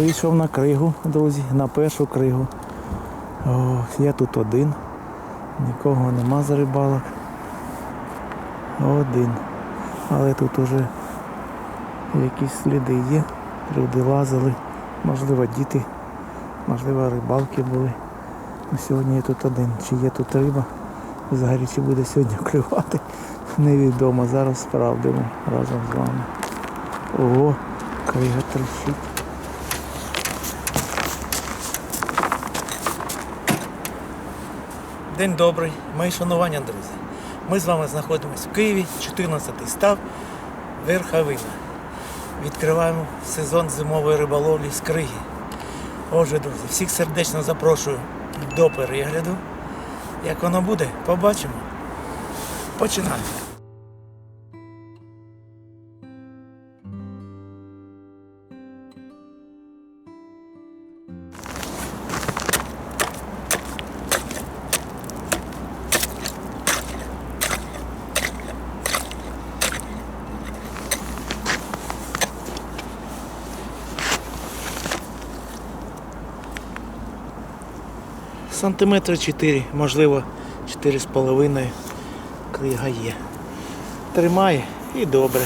Вийшов на кригу, друзі, на першу кригу. О, я тут один. Нікого нема за рибалок. Один. Але тут уже якісь сліди є. Люди лазили. Можливо, діти, можливо, рибалки були. Ну, Сьогодні я тут один. Чи є тут риба? Взагалі чи буде сьогодні клювати? Невідомо. Зараз справдимо разом з вами. Ого, крига трещить. День добрий, мої шанування, друзі. Ми з вами знаходимося в Києві, 14-й став, Верховина. Відкриваємо сезон зимової риболовлі з криги. Отже, друзі, всіх сердечно запрошую до перегляду. Як воно буде, побачимо. Починаємо. Сантиметри 4, можливо, 4,5 крига є. Тримає і добре.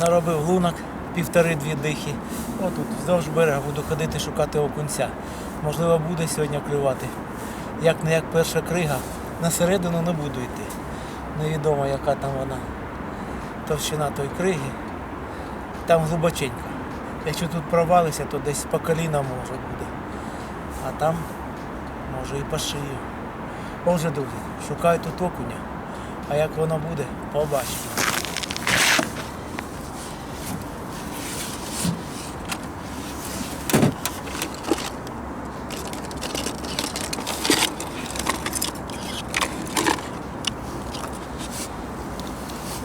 Наробив лунок півтори-дві дихи. Отут вздовж берега буду ходити шукати окунця. Можливо, буде сьогодні клювати. Як не як перша крига, на середину не буду йти. Невідомо яка там вона товщина тої криги. Там глибоченько. Якщо тут провалися, то десь по коліна може буде. А там може і по шию. Отже, друзі, шукаю тут окуня. А як воно буде, побачимо.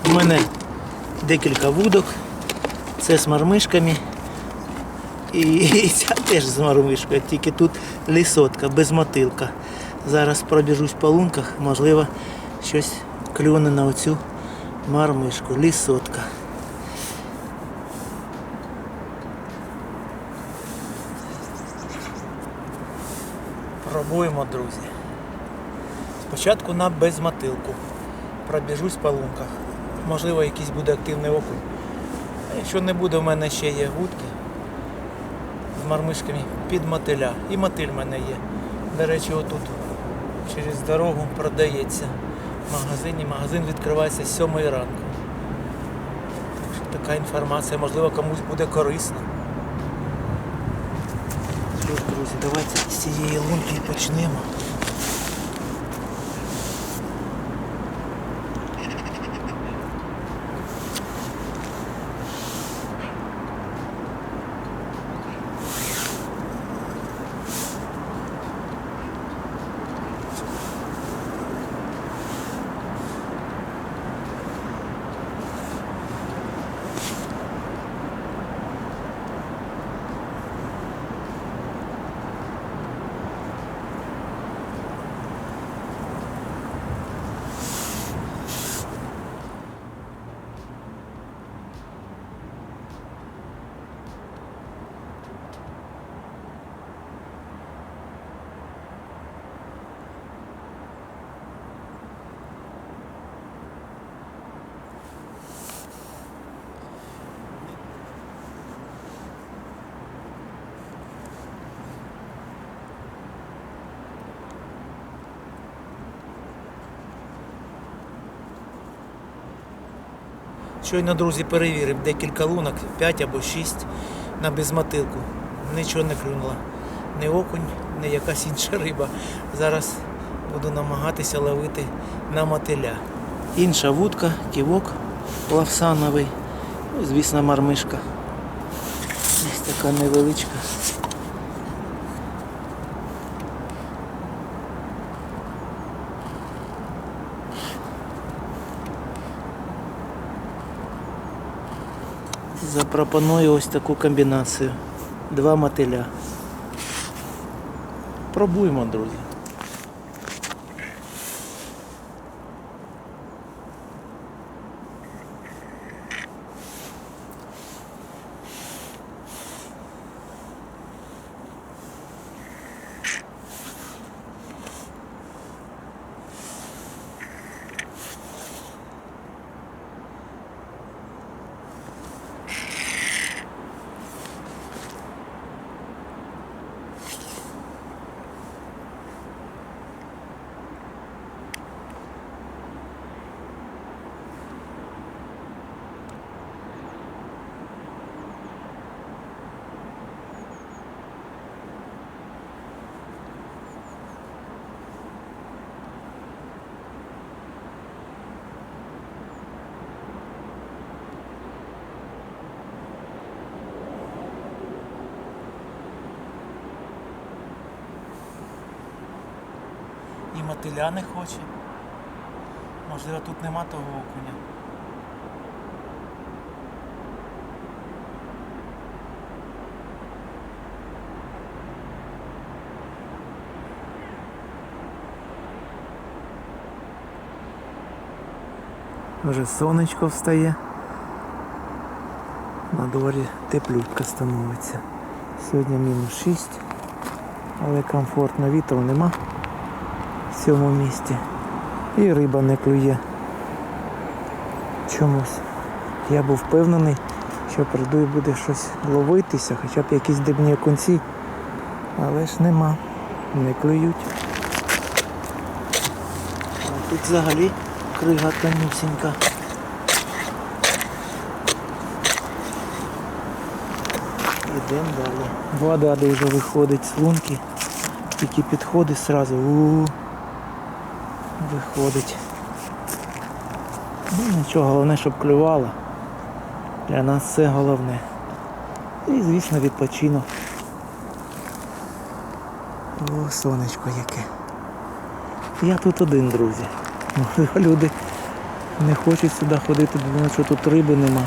У мене декілька вудок. Це з мармишками. І ця теж з мармишкою, тільки тут лісотка, без мотилка. Зараз пробіжусь по лунках, можливо, щось клюне на оцю мармишку, лісотка. Пробуємо, друзі. Спочатку на безмотилку. Пробіжусь по лунках. Можливо, якийсь буде активний окунь. А якщо не буде, в мене ще є вудки з мармишками під мотиля. І мотиль в мене є. До речі, отут через дорогу продається в магазині. Магазин відкривається з 7 ранку. Така інформація, можливо, комусь буде корисна. Друзі, давайте з цієї лунки почнемо. Щойно, друзі, перевірив декілька лунок, 5 або 6 на безмотилку. Нічого не клюнуло. Ні окунь, ні якась інша риба. Зараз буду намагатися ловити на мотиля. Інша вудка, ківок лавсановий. Ну, звісно, мармишка. Ось така невеличка. Запропоную ось таку комбінацію. Два мотиля. Пробуємо, друзі. І мотиля не хоче. Можливо, тут нема того окуня. Вже сонечко встає. На дворі теплютка становиться. Сьогодні мінус 6, але комфортно вітру нема цьому місті. І риба не клює. Чомусь. Я був впевнений, що прийду і буде щось ловитися, хоча б якісь дрібні окунці. Але ж нема. Не клюють. А тут взагалі крига тонюсінька. Ідемо далі. Вода дуже виходить з лунки. Тільки підходить сразу. Виходить. Ну нічого, головне, щоб клювало. Для нас це головне. І звісно відпочинок. О, сонечко яке. Я тут один, друзі. Можливо, люди не хочуть сюди ходити, думають, що тут риби нема.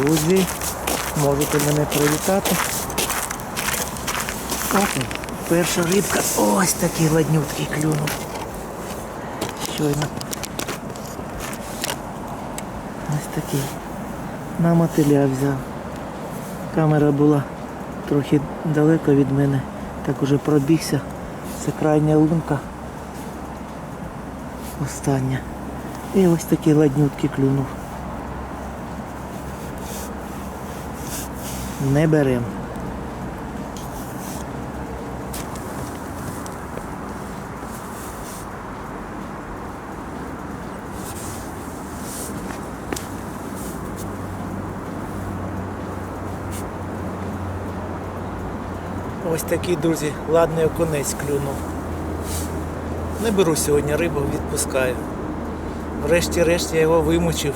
Друзі, можете мене привітати. Окунь. Перша рибка ось такий ладнюткий клюнув. Щойно. Ось такий. На мотиля взяв. Камера була трохи далеко від мене. Так уже пробігся. Це крайня лунка. Остання. І ось такий ладнюткий клюнув. не беремо. Ось такий, друзі, ладний окунець клюнув. Не беру сьогодні рибу, відпускаю. Врешті-решт я його вимучив.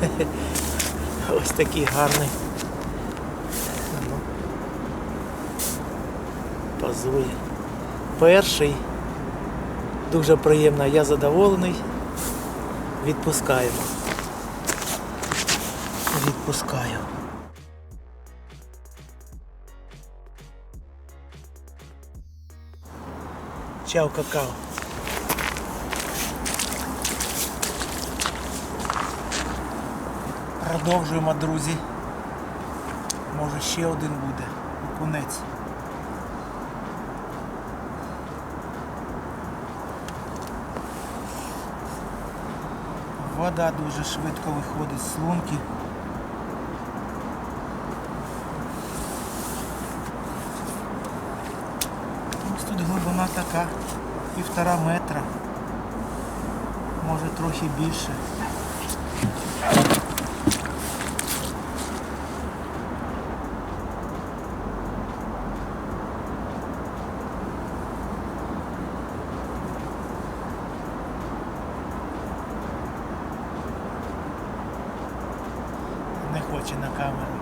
Ось такий гарний. Пазує. Перший. Дуже приємно, я задоволений. Відпускаємо. Відпускаю. Чао, какао. Продовжуємо, друзі. Може ще один буде. Окунець. Вода дуже швидко виходить з лунки. Ось тут глибина така, півтора метра, може трохи більше. Не хоче на камеру.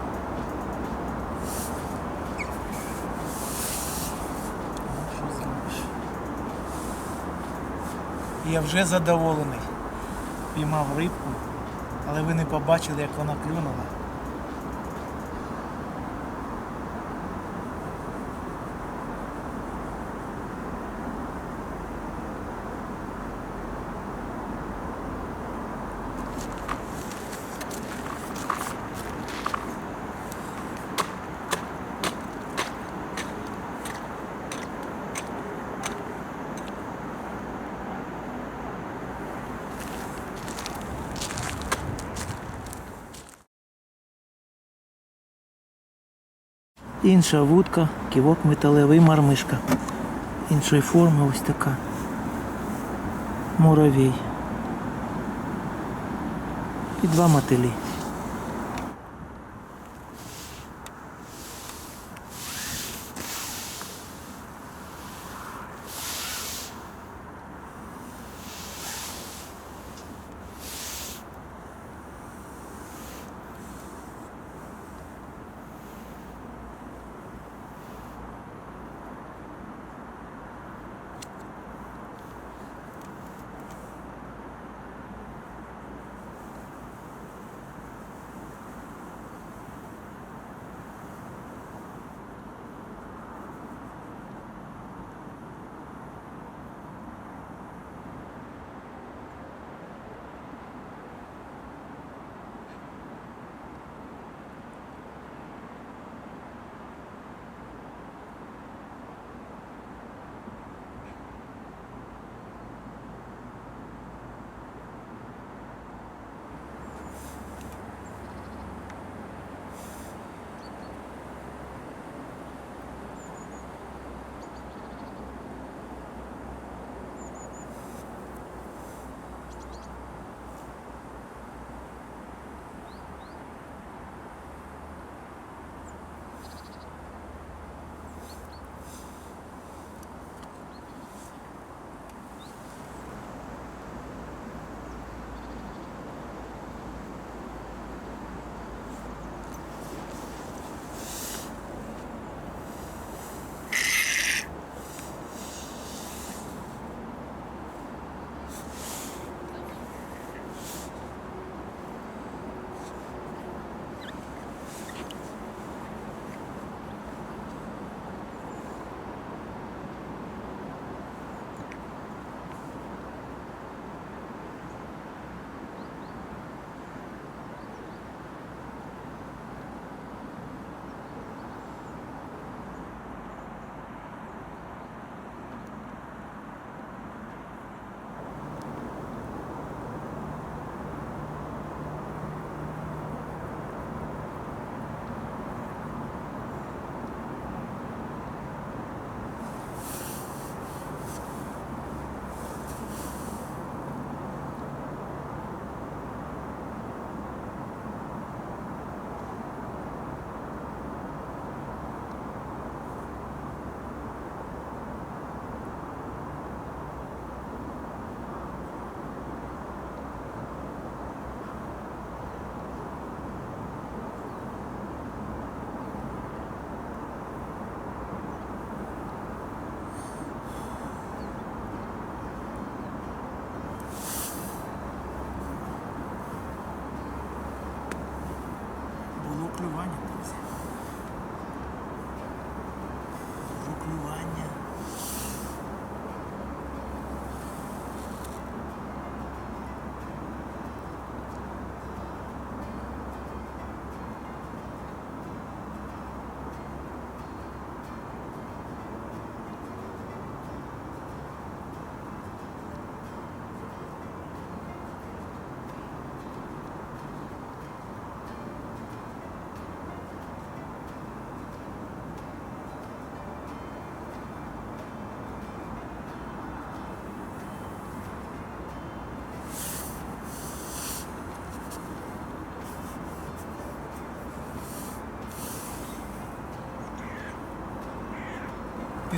Ну, що зробиш? Я вже задоволений. Піймав рибку, але ви не побачили, як вона клюнула. Інша вудка, ківок металевий мармишка. Іншої форми ось така. Муравій. І два мотилі.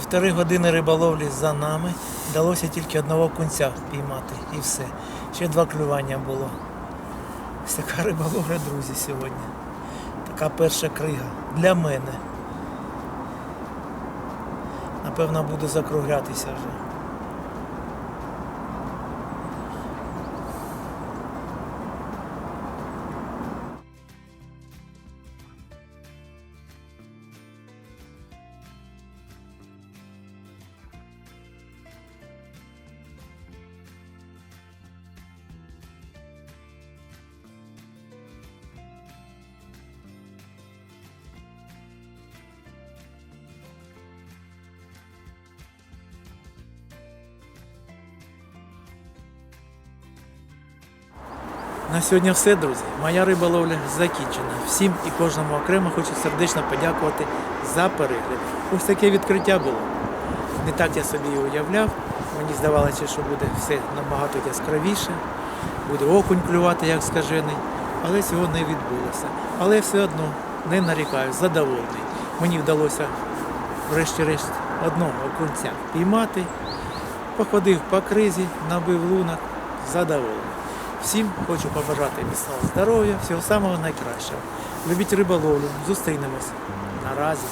Півтори години риболовлі за нами. Вдалося тільки одного кунця піймати і все. Ще два клювання було. Ось така риболовля, друзі, сьогодні. Така перша крига для мене. Напевно, буду закруглятися вже. На сьогодні все, друзі. Моя риболовля закінчена. Всім і кожному окремо хочу сердечно подякувати за перегляд. Ось таке відкриття було. Не так я собі уявляв. Мені здавалося, що буде все набагато яскравіше, буде окунь клювати, як скажений, але цього не відбулося. Але все одно не нарікаю, задоволений. Мені вдалося, врешті-решт, одного окунця піймати. Походив по кризі, набив лунок, задоволений. Всім хочу побажати міцного здоров'я, всього самого найкращого. Любіть риболовлю, зустрінемось. Наразі.